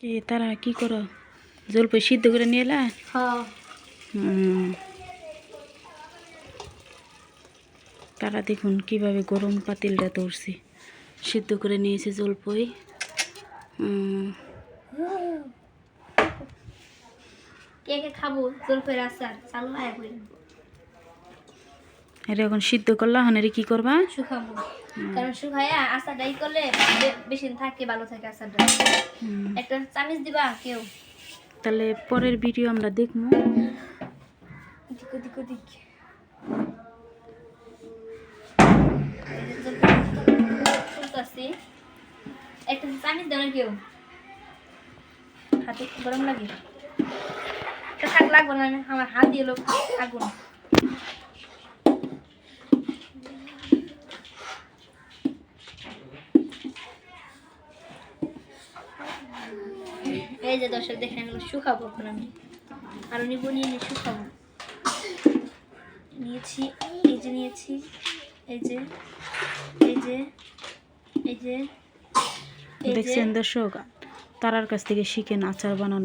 কে তারা কি করো? জলপাই সিদ্ধ করে নিয়ে এলা? হ্যাঁ। তারা দেখুন কীভাবে গরম পাতিলটা তুলছি সিদ্ধ করে নিয়েছে জলপাই কে কে খাব? জলপের আচার চালু এটা এখন সিদ্ধ করলা হানের কি করবা? শুকাবো। কারণ শুকাইয়া আচারটাই করলে বেশি থাকে ভালো থাকে আচারটা। একটা চামিচ দিবা কেউ? তাহলে পরের ভিডিও আমরা দেখব। দিক দিক দিক একটা চামিচ দেও না কেউ? হাতে গরম লাগে। থাক লাগবে না আমি- আমার হাত দিয়ে লোক আগুন। এই যে দর্শক, দেখেন এগুলো শুকাবো এখন আমি। আর নিব নিয়ে নিয়ে শুকাবো। নিয়েছি, এই যে নিয়েছি, এই যে এই যে এই যে দেখছেন দর্শক, তারার কাছ থেকে শিখেন আচার বানানো।